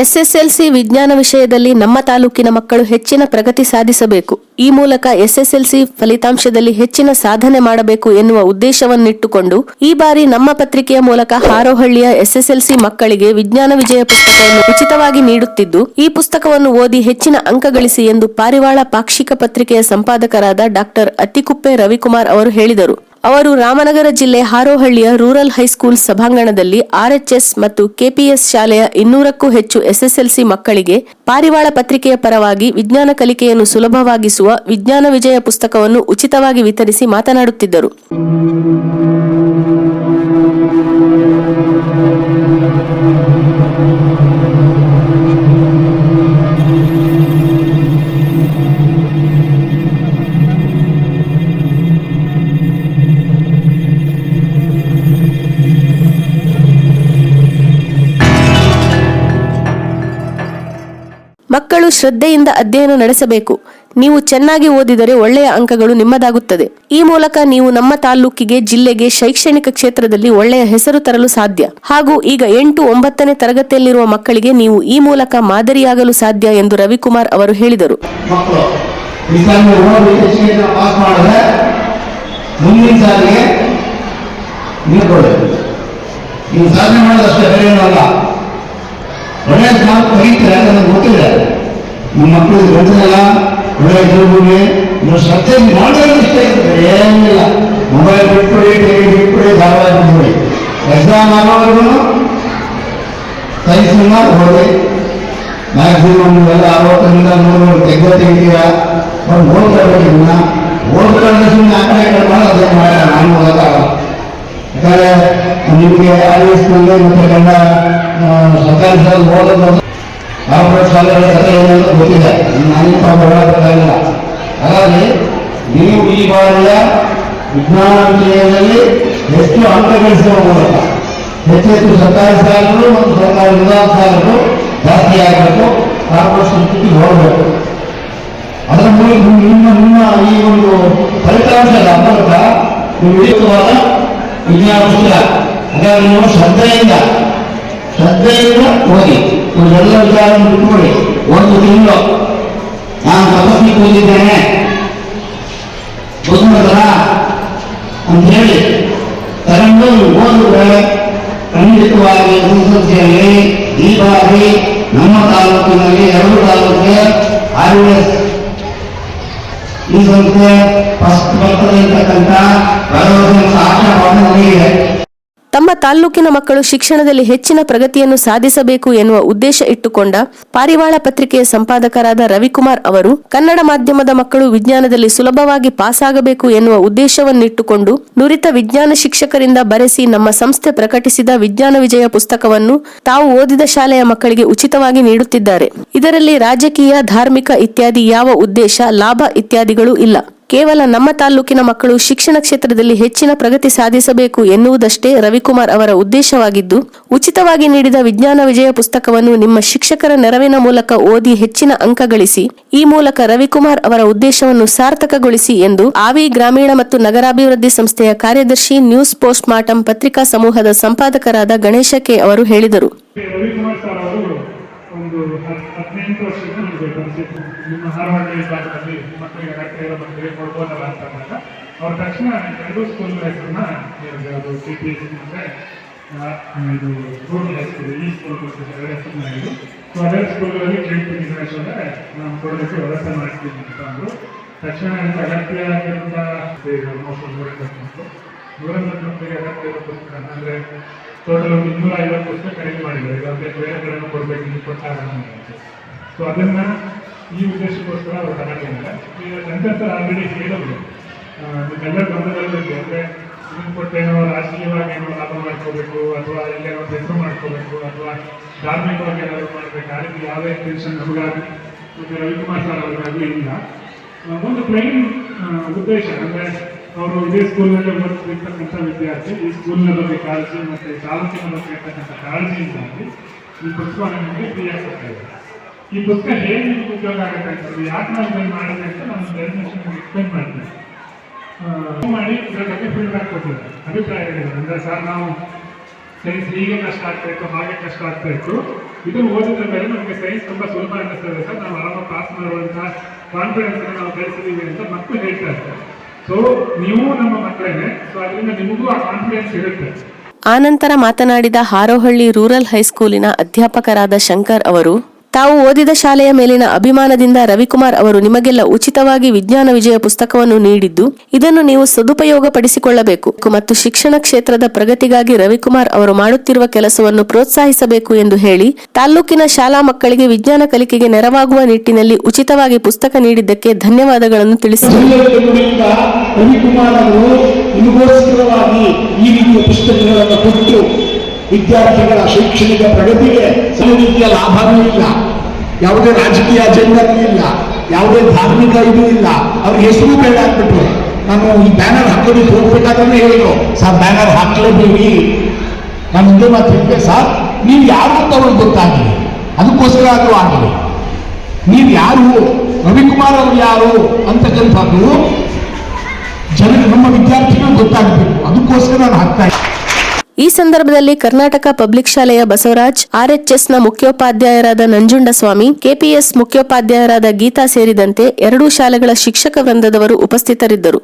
SSLC ವಿಜ್ಞಾನ ವಿಷಯದಲ್ಲಿ ನಮ್ಮ ತಾಲೂಕಿನ ಮಕ್ಕಳು ಹೆಚ್ಚಿನ ಪ್ರಗತಿ ಸಾಧಿಸಬೇಕು. ಈ ಮೂಲಕ ಎಸ್ಎಸ್ಎಲ್ಸಿ ಫಲಿತಾಂಶದಲ್ಲಿ ಹೆಚ್ಚಿನ ಸಾಧನೆ ಮಾಡಬೇಕು ಎನ್ನುವ ಉದ್ದೇಶವನ್ನಿಟ್ಟುಕೊಂಡು, ಈ ಬಾರಿ ನಮ್ಮ ಪತ್ರಿಕೆಯ ಮೂಲಕ ಹಾರೋಹಳ್ಳಿಯ ಎಸ್ಎಸ್ಎಲ್ಸಿ ಮಕ್ಕಳಿಗೆ ವಿಜ್ಞಾನ ವಿಜಯ ಪುಸ್ತಕವನ್ನು ಉಚಿತವಾಗಿ ನೀಡುತ್ತಿದ್ದು, ಈ ಪುಸ್ತಕವನ್ನು ಓದಿ ಹೆಚ್ಚಿನ ಅಂಕ ಗಳಿಸಿ ಎಂದು ಪಾರಿವಾಳ ಪಾಕ್ಷಿಕ ಪತ್ರಿಕೆಯ ಸಂಪಾದಕರಾದ ಡಾಕ್ಟರ್ ಅತ್ತಿಕುಪ್ಪೆ ರವಿಕುಮಾರ್ ಅವರು ಹೇಳಿದರು. ಅವರು ರಾಮನಗರ ಜಿಲ್ಲೆ ಹಾರೋಹಳ್ಳಿಯ ರೂರಲ್ ಹೈಸ್ಕೂಲ್ ಸಭಾಂಗಣದಲ್ಲಿ ಆರ್ಎಚ್ಎಸ್ ಮತ್ತು ಕೆಪಿಎಸ್ ಶಾಲೆಯ ಇನ್ನೂರಕ್ಕೂ ಹೆಚ್ಚು ಎಸ್ಎಸ್ಎಲ್ಸಿ ಮಕ್ಕಳಿಗೆ ಪಾರಿವಾಳ ಪತ್ರಿಕೆಯ ಪರವಾಗಿ ವಿಜ್ಞಾನ ಕಲಿಕೆಯನ್ನು ಸುಲಭವಾಗಿಸುವ ವಿಜ್ಞಾನ ವಿಜಯ ಪುಸ್ತಕವನ್ನು ಉಚಿತವಾಗಿ ವಿತರಿಸಿ ಮಾತನಾಡುತ್ತಿದ್ದರು. ಶ್ರದ್ಧೆಯಿಂದ ಅಧ್ಯಯನ ನಡೆಸಬೇಕು. ನೀವು ಚೆನ್ನಾಗಿ ಓದಿದರೆ ಒಳ್ಳೆಯ ಅಂಕಗಳು ನಿಮ್ಮದಾಗುತ್ತದೆ. ಈ ಮೂಲಕ ನೀವು ನಮ್ಮ ತಾಲ್ಲೂಕಿಗೆ, ಜಿಲ್ಲೆಗೆ ಶೈಕ್ಷಣಿಕ ಕ್ಷೇತ್ರದಲ್ಲಿ ಒಳ್ಳೆಯ ಹೆಸರು ತರಲು ಸಾಧ್ಯ. ಹಾಗೂ ಈಗ ಎಂಟು ಒಂಬತ್ತನೇ ತರಗತಿಯಲ್ಲಿರುವ ಮಕ್ಕಳಿಗೆ ನೀವು ಈ ಮೂಲಕ ಮಾದರಿಯಾಗಲು ಸಾಧ್ಯ ಎಂದು ರವಿಕುಮಾರ್ ಅವರು ಹೇಳಿದರು. ನಿಮ್ಮ ಮಕ್ಕಳು ಗೊತ್ತಿರಲ್ಲ ಒಳ್ಳೆಯ ಜೀವನಿಗೆ ನೀವು ಶ್ರದ್ಧೆ ಮಾಡೋದು ಇಷ್ಟ ಇರ್ತದೆ ಏನಿಲ್ಲ ಮೊಬೈಲ್ ಬಿಟ್ಬಿಡಿ ಟಿವಿ ಬಿಟ್ಬಿಡಿ ಧಾರಾವಾಹಿ ಬಿಟ್ಬಿಡಿ ಎಕ್ಸಾಮ್ ಆಗೋವರೆಗೂ ಸೈನ್ಸ್ನ ಓದಿ ಮ್ಯಾಕ್ಸಿಮಮ್ ಎಲ್ಲ ಅರವತ್ತರಿಂದ ನೂರು ತೆಗೆದು ತೆಗಿತೀರ ಒಂದು ಓದ್ಕೊಳ್ಬೇಕು ಇದನ್ನ ಓದ್ಕೊಂಡ್ರೆ ಸುಮ್ಮನೆ ಆ ಕಡೆ ಈ ಕಡೆ ಮಾಡೋದು ಅದೇ ಮಾಡೋಣ ನಾನು ಓದೋಕ್ಕಾಗಲ್ಲ ಯಾಕಂದ್ರೆ ನಿಮಗೆ ಆರ್ ಎಸ್ ನಲ್ಲಿ ಮತ್ತೆ ಗಂಡ ಆ, ಸರ್ಕಾರಿ ಶಾಲೆ ಓದೋದು ಕಾರ್ಪೊರೇಟ್ ಶಾಲೆಗಳ ಕಥೆ ಏನು ಅಂತ ಗೊತ್ತಿದೆ ನಾನು ಪಾಪ ಹೇಳಬೇಕಾಗಿಲ್ಲ ಹಾಗಾಗಿ ನೀವು ಈ ಬಾರಿಯ ವಿಜ್ಞಾನ ವಿಷಯದಲ್ಲಿ ಹೆಚ್ಚು ಅಂಕ ಗಳಿಸುವ ಮೂಲಕ ಹೆಚ್ಚೆಚ್ಚು ಸರ್ಕಾರಿ ಶಾಲೆಗಳು ಮತ್ತು ಸರ್ಕಾರಿ ವಿಧಾನ ಶಾಲೆಗಳು ಜಾಸ್ತಿ ಆಗಬೇಕು. ಕಾರ್ಪೊರೇಟ್ ಸಂಸ್ಕೃತಿ ಹೋಗಬೇಕು ಅದರ ಮೂಲಕ ನಿಮ್ಮ ನಿಮ್ಮ ಈ ಒಂದು ಫಲಿತಾಂಶದ ಮೂಲಕ ವಿವೇಕವಾದ ವಿಜ್ಞಾನ ಪುಸ್ತಕ. ಹಾಗಾಗಿ ನೀವು ಶ್ರದ್ಧೆಯಿಂದ ಶ್ರದ್ಧೆಯಿಂದ ಓದಿ. ಎಲ್ಲ ವಿಚಾರವನ್ನು ಬಿಟ್ಕೊಳ್ಳಿ ಒಂದು ತಿಂಗಳು ನಾನು ತಪಸ್ಸಿಗೆ ಕೂತಿದ್ದೇನೆ ಬುದ್ಧಿಮತರ ಅಂತ ಹೇಳಿ ತಗೊಂಡು ಓದಿದ್ರೆ ಖಂಡಿತವಾಗಿ ಸಂಸದೆಯಲ್ಲಿ ಈ ಬಾರಿ ನಮ್ಮ ತಾಲೂಕಿನಲ್ಲಿ ಎರಡು ತಾಲೂಕಿಗೆ ಆರ್ ಈ ಸಂಸ್ಥೆ ಫಸ್ಟ್ ಬರ್ತದೆ ಅಂತಕ್ಕಂಥ ಭರವಸೆ ಮತ್ತು ಆಶಾವಾದ ನನಗಿದೆ ತಮ್ಮ ತಾಲ್ಲೂಕಿನ ಮಕ್ಕಳು ಶಿಕ್ಷಣದಲ್ಲಿ ಹೆಚ್ಚಿನ ಪ್ರಗತಿಯನ್ನು ಸಾಧಿಸಬೇಕು ಎನ್ನುವ ಉದ್ದೇಶ ಇಟ್ಟುಕೊಂಡ ಪಾರಿವಾಳ ಪತ್ರಿಕೆಯ ಸಂಪಾದಕರಾದ ರವಿಕುಮಾರ್ ಅವರು, ಕನ್ನಡ ಮಾಧ್ಯಮದ ಮಕ್ಕಳು ವಿಜ್ಞಾನದಲ್ಲಿ ಸುಲಭವಾಗಿ ಪಾಸಾಗಬೇಕು ಎನ್ನುವ ಉದ್ದೇಶವನ್ನಿಟ್ಟುಕೊಂಡು ನುರಿತ ವಿಜ್ಞಾನ ಶಿಕ್ಷಕರಿಂದ ಬರೆಸಿ ನಮ್ಮ ಸಂಸ್ಥೆ ಪ್ರಕಟಿಸಿದ ವಿಜ್ಞಾನ ವಿಜಯ ಪುಸ್ತಕವನ್ನು ತಾವು ಓದಿದ ಶಾಲೆಯ ಮಕ್ಕಳಿಗೆ ಉಚಿತವಾಗಿ ನೀಡುತ್ತಿದ್ದಾರೆ. ಇದರಲ್ಲಿ ರಾಜಕೀಯ, ಧಾರ್ಮಿಕ ಇತ್ಯಾದಿ ಯಾವ ಉದ್ದೇಶ, ಲಾಭ ಇತ್ಯಾದಿಗಳು ಇಲ್ಲ. ಕೇವಲ ನಮ್ಮ ತಾಲ್ಲೂಕಿನ ಮಕ್ಕಳು ಶಿಕ್ಷಣ ಕ್ಷೇತ್ರದಲ್ಲಿ ಹೆಚ್ಚಿನ ಪ್ರಗತಿ ಸಾಧಿಸಬೇಕು ಎನ್ನುವುದಷ್ಟೇ ರವಿಕುಮಾರ್ ಅವರ ಉದ್ದೇಶವಾಗಿದ್ದು, ಉಚಿತವಾಗಿ ನೀಡಿದ ವಿಜ್ಞಾನ ವಿಜಯ ಪುಸ್ತಕವನ್ನು ನಿಮ್ಮ ಶಿಕ್ಷಕರ ನೆರವಿನ ಮೂಲಕ ಓದಿ ಹೆಚ್ಚಿನ ಅಂಕ ಗಳಿಸಿ, ಈ ಮೂಲಕ ರವಿಕುಮಾರ್ ಅವರ ಉದ್ದೇಶವನ್ನು ಸಾರ್ಥಕಗೊಳಿಸಿ ಎಂದು ಆವಿ ಗ್ರಾಮೀಣ ಮತ್ತು ನಗರಾಭಿವೃದ್ಧಿ ಸಂಸ್ಥೆಯ ಕಾರ್ಯದರ್ಶಿ ನ್ಯೂಸ್ ಪೋಸ್ಟ್ ಮಾರ್ಟಂ ಪತ್ರಿಕಾ ಸಮೂಹದ ಸಂಪಾದಕರಾದ ಗಣೇಶ ಕೆ ಅವರು ಹೇಳಿದರು. ಒಂದು ಹದಿನೆಂಟು ವರ್ಷದಿಂದ ನಮಗೆ ಪರಿಚಯ ನಿಮ್ಮ ಹಾರವಾಡ ಭಾಗದಲ್ಲಿ ಮಕ್ಕಳಿಗೆ ಅಗತ್ಯ ಇರೋ ಮಕ್ಕಳಿಗೆ ಕೊಡ್ಬೋದಲ್ಲ ಅಂತ ಅಂದಾಗ, ಅವ್ರ ತಕ್ಷಣ ಎರಡು ಸ್ಕೂಲ್ ಹೆಸರನ್ನ ಹೇಳಿದೆ. ಅದು ಸಿ ಪಿ ಎಸ್ ಅಂದರೆ ಇದು ರೂರಲ್ ಹೈಸ್ಕೂಲ್ ಈ ಸ್ಕೂಲ್ ಎರಡು ಹೆಸರನ್ನ ಹೇಳಿದ್ರು ಸೊ ಅದೇ ಸ್ಕೂಲಲ್ಲಿ ಕೇಳ್ತೀನಿ ಅಂದರೆ ನಾನು ಕೊಡೋದಕ್ಕೆ ವ್ಯವಸ್ಥೆ ಮಾಡ್ತೀನಿ ಅಂತ ಅಂದರು. ತಕ್ಷಣ ಅಗತ್ಯ ಆಗಿರುವಂಥ ಆಲ್ಮೋಸ್ಟ್ ದೂರ ನೂರೈವತ್ತು ಮಕ್ಕಳಿಗೆ ಅಗತ್ಯ ಇರೋ ಅಂದ್ರೆ ಟೋಟಲ್ ಒಂದು ಇನ್ನೂರ ಐವತ್ತು ವರ್ಷ ಖರೀದಿ ಮಾಡಿದ್ದಾರೆ. ಇದರಲ್ಲಿ ಬೇರೆ ಕಡೆನೂ ಕೊಡಬೇಕು ಇದು. ಕೊಟ್ಟಾಗ ಸೊ ಅದನ್ನ ಈ ಉದ್ದೇಶಕ್ಕೋಸ್ಕರ ಅವರು ತಗೊಂಡಿದ್ದಾರೆ ಈಗ ಸರ್ ಆಲ್ರೆಡಿ ಹೇಳಿದ್ರು. ನಿಮ್ಮೆಲ್ಲ ಗಮನದಲ್ಲಿದೆ ಅಂದ್ರೆ ಇದನ್ನು ಕೊಟ್ಟೇನೋ ರಾಜಕೀಯವಾಗಿ ಏನೋ ಲಾಭ ಮಾಡ್ಕೋಬೇಕು ಅಥವಾ ಎಲ್ಲೇನೋ ಹೆಸರು ಮಾಡ್ಕೋಬೇಕು ಅಥವಾ ಧಾರ್ಮಿಕವಾಗಿ ಏನಾದ್ರು ಮಾಡಬೇಕು, ಆ ರೀತಿ ಯಾವುದೇ ಟೆನ್ಷನ್ ನಮಗಾಗಿ ಮತ್ತು ರವಿಕುಮಾರ್ ಸರ್ ಅವ್ರಿಗಾಗಲಿ ಇಲ್ಲ. ಒಂದು ಪ್ಲೈನ್ ಉದ್ದೇಶ ಅಂದ್ರೆ ಅವರು ಇದೇ ಸ್ಕೂಲ್ನಲ್ಲಿ ಓದ್ತಿರ್ತಕ್ಕಂಥ ವಿದ್ಯಾರ್ಥಿ, ಈ ಸ್ಕೂಲ್ನ ಬಗ್ಗೆ ಕಾಳಜಿ ಮತ್ತೆ ತಾಲೂಕಿನ ಬಗ್ಗೆ ಇರ್ತಕ್ಕಂಥ ಕಾಳಜಿಯಿಂದಾಗಿ ಈ ಪುಸ್ತಕವನ್ನು ನಮಗೆ ಫ್ರೀ ಇದೆ. ಈ ಪುಸ್ತಕ ಹೇಗೆ ನಿಮ್ಗೆ ಉಪಯೋಗ ಆಗುತ್ತೆ ಅಂತ ಯಾಕೆ ನಾನು ಇದನ್ನು ಮಾಡಿದೆ ಅಂತ ನಾನು ನಿಮ್ಗೆ ಎಕ್ಸ್ಪ್ಲೈನ್ ಮಾಡ್ತೀನಿ. ಮಾಡಿ ಇದರ ಬಗ್ಗೆ ಫೀಡ್ಬ್ಯಾಕ್ ಕೊಟ್ಟಿದ್ದಾರೆ. ಅಭಿಪ್ರಾಯ ಅಂದರೆ ಅಂದ್ರೆ ಸರ್, ನಾವು ಸೈನ್ಸ್ ಹೀಗೆ ಕಷ್ಟ ಆಗ್ತಾ ಇತ್ತು, ಹಾಗೆ ಕಷ್ಟ ಆಗ್ತಾ ಇತ್ತು. ಇದನ್ನು ಓದಿದ ಮೇಲೆ ನಮಗೆ ಸೈನ್ಸ್ ತುಂಬ ಸುಲಭ ಅನ್ನಿಸ್ತದೆ ಸರ್. ನಾವು ಆರಾಮ ಪಾಸ್ ಮಾಡುವಂತಹ ಕಾನ್ಫಿಡೆನ್ಸ್ ನಾವು ಬೆಳೆಸಿದ್ದೀವಿ ಅಂತ ಮಕ್ಕಳು ಹೇಳ್ತಾ ಇರ್ತಾರೆ ಸೊ ನೀವು ನಮ್ಮ ಮಕ್ಕಳೇ ಸೊ ಅದರಿಂದ ನಿಮಗೂ ಆ ಕಾನ್ಫಿಡೆನ್ಸ್ ಇರುತ್ತೆ. ಆನಂತರ ಮಾತನಾಡಿದ ಹಾರೋಹಳ್ಳಿ ರೂರಲ್ ಹೈಸ್ಕೂಲಿನ ಅಧ್ಯಾಪಕರಾದ ಶಂಕರ್ ಅವರು ತಾವು ಓದಿದ ಶಾಲೆಯ ಮೇಲಿನ ಅಭಿಮಾನದಿಂದ ರವಿಕುಮಾರ್ ಅವರು ನಿಮಗೆಲ್ಲ ಉಚಿತವಾಗಿ ವಿಜ್ಞಾನ ವಿಜಯ ಪುಸ್ತಕವನ್ನು ನೀಡಿದ್ದು, ಇದನ್ನು ನೀವು ಸದುಪಯೋಗ ಪಡಿಸಿಕೊಳ್ಳಬೇಕು ಮತ್ತು ಶಿಕ್ಷಣ ಕ್ಷೇತ್ರದ ಪ್ರಗತಿಗಾಗಿ ರವಿಕುಮಾರ್ ಅವರು ಮಾಡುತ್ತಿರುವ ಕೆಲಸವನ್ನು ಪ್ರೋತ್ಸಾಹಿಸಬೇಕು ಎಂದು ಹೇಳಿ, ತಾಲ್ಲೂಕಿನ ಶಾಲಾ ಮಕ್ಕಳಿಗೆ ವಿಜ್ಞಾನ ಕಲಿಕೆಗೆ ನೆರವಾಗುವ ನಿಟ್ಟಿನಲ್ಲಿ ಉಚಿತವಾಗಿ ಪುಸ್ತಕ ನೀಡಿದ್ದಕ್ಕೆ ಧನ್ಯವಾದಗಳನ್ನು ತಿಳಿಸಿದರು. ವಿದ್ಯಾರ್ಥಿಗಳ ಶೈಕ್ಷಣಿಕ ಪ್ರಗತಿಗೆ ರೀತಿಯ ಲಾಭವೂ ಇಲ್ಲ. ಯಾವುದೇ ರಾಜಕೀಯ ಅಜೆಂಡನೂ ಇಲ್ಲ. ಯಾವುದೇ ಧಾರ್ಮಿಕ ಇದು ಇಲ್ಲ. ಅವ್ರಿಗೆ ಹೆಸರು ಬೇಡ ಅಂದ್ಬಿಟ್ರು ನಾನು ಈ ಬ್ಯಾನರ್ ಹಾಕೋದಕ್ಕೆ ಹೋಗ್ಬೇಕಾದ್ರೆ ಹೇಳಿದ್ರು ಸರ್, ಬ್ಯಾನರ್ ಹಾಕ್ಲೇಬೇಡಿ. ನಾನು ಒಂದೇ ಮಾತು ಹೇಳಿದೆ, ಸರ್, ನೀವು ಯಾರು ಅಂತ ಅವ್ರಿಗೆ ಗೊತ್ತಾಗಲಿ ಅದಕ್ಕೋಸ್ಕರ ಆದರೂ ಆಗಲಿ ನೀವು ಯಾರು? ರವಿಕುಮಾರ್ ಅವರು ಯಾರು ಅಂತಕ್ಕಂಥದ್ದು ಜನರಿಗೆ ನಮ್ಮ ವಿದ್ಯಾರ್ಥಿಗಳು ಗೊತ್ತಾಗಬೇಕು. ಅದಕ್ಕೋಸ್ಕರ ನಾನು ಹಾಕ್ತಾ ಇದ್ದೀನಿ. ಈ ಸಂದರ್ಭದಲ್ಲಿ ಕರ್ನಾಟಕ ಪಬ್ಲಿಕ್ ಶಾಲೆಯ ಬಸವರಾಜ್, ಆರ್ಎಚ್ಎಸ್ನ ಮುಖ್ಯೋಪಾಧ್ಯಾಯರಾದ ನಂಜುಂಡಸ್ವಾಮಿ, ಕೆಪಿಎಸ್ ಮುಖ್ಯೋಪಾಧ್ಯಾಯರಾದ ಗೀತಾ ಸೇರಿದಂತೆ ಎರಡೂ ಶಾಲೆಗಳ ಶಿಕ್ಷಕ ವೃಂದದವರು ಉಪಸ್ಥಿತರಿದ್ದರು.